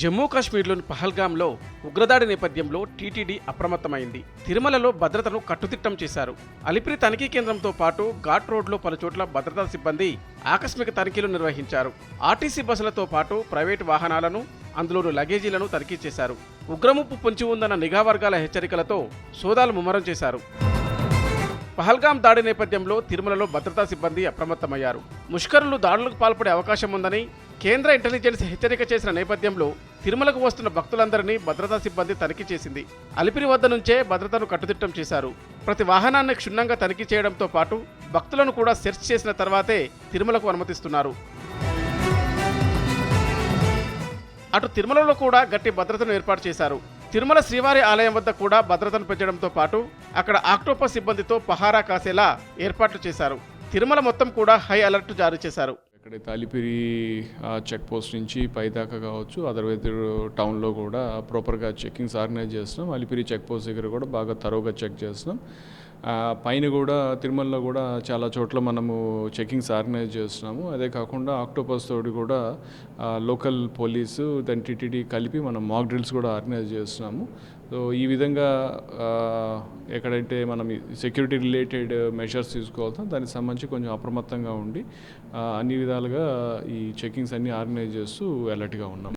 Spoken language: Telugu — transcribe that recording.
జమ్మూ కాశ్మీర్లోని పహల్గామ్లో ఉగ్రదాడి నేపథ్యంలో టీటీడీ అప్రమత్తమైంది. తిరుమలలో భద్రతను కట్టుదిట్టం చేశారు. అలిపిరి తనిఖీ కేంద్రంతో పాటు ఘాట్ రోడ్లో పలుచోట్ల భద్రతా సిబ్బంది ఆకస్మిక తనిఖీలు నిర్వహించారు. ఆర్టీసీ బస్సులతో పాటు ప్రైవేటు వాహనాలను అందులోని లగేజీలను తనిఖీ చేశారు. ఉగ్రముప్పు పొంచి ఉందన్న నిఘా వర్గాల హెచ్చరికలతో సోదాలు ముమ్మరం చేశారు. పహల్గాం దాడి నేపథ్యంలో తిరుమలలో భద్రతా సిబ్బంది అప్రమత్తమయ్యారు. ముష్కరులు దాడులకు పాల్పడే అవకాశం ఉందని కేంద్ర ఇంటెలిజెన్స్ హెచ్చరిక చేసిన నేపథ్యంలో తిరుమలకు వస్తున్న భక్తులందరినీ భద్రతా సిబ్బంది తనిఖీ చేసింది. అలిపిరి వద్ద నుంచే భద్రతను కట్టుదిట్టం చేశారు. ప్రతి వాహనాన్ని క్షుణ్ణంగా తనిఖీ చేయడంతో పాటు భక్తులను కూడా సెర్చ్ చేసిన తర్వాతే తిరుమలకు అనుమతిస్తున్నారు. అటు తిరుమలలో కూడా గట్టి భద్రతను ఏర్పాటు చేశారు. తిరుమల శ్రీవారి ఆలయం వద్ద కూడా భద్రతను పెంచడంతో పాటు అక్కడ ఆక్టోపస్ సిబ్బందితో పహారా కాసేలా ఏర్పాట్లు చేశారు. తిరుమల మొత్తం కూడా హై అలర్ట్ జారీ చేశారు. ఎక్కడైతే అలిపిరి చెక్ పోస్ట్ నుంచి పైదాకా కావచ్చు అదర్వైజ్ టౌన్లో కూడా ప్రాపర్గా చెక్కింగ్స్ ఆర్గనైజ్ చేస్తున్నాం. అలిపిరి చెక్ పోస్ట్ దగ్గర కూడా బాగా తరోగా చెక్ చేస్తున్నాం. పైన కూడా తిరుమలలో కూడా చాలా చోట్ల మనము చెకింగ్స్ ఆర్గనైజ్ చేస్తున్నాము. అదే కాకుండా ఆక్టోపస్ తోటి కూడా లోకల్ పోలీసు దాని టీటీడీ కలిపి మనం మాక్ డ్రిల్స్ కూడా ఆర్గనైజ్ చేస్తున్నాము. సో ఈ విధంగా ఎక్కడైతే మనం సెక్యూరిటీ రిలేటెడ్ మెషర్స్ తీసుకోవాల్సిన దానికి సంబంధించి కొంచెం అప్రమత్తంగా ఉండి అన్ని విధాలుగా ఈ చెకింగ్స్ అన్నీ ఆర్గనైజ్ చేస్తూ అలర్ట్గా ఉన్నాం.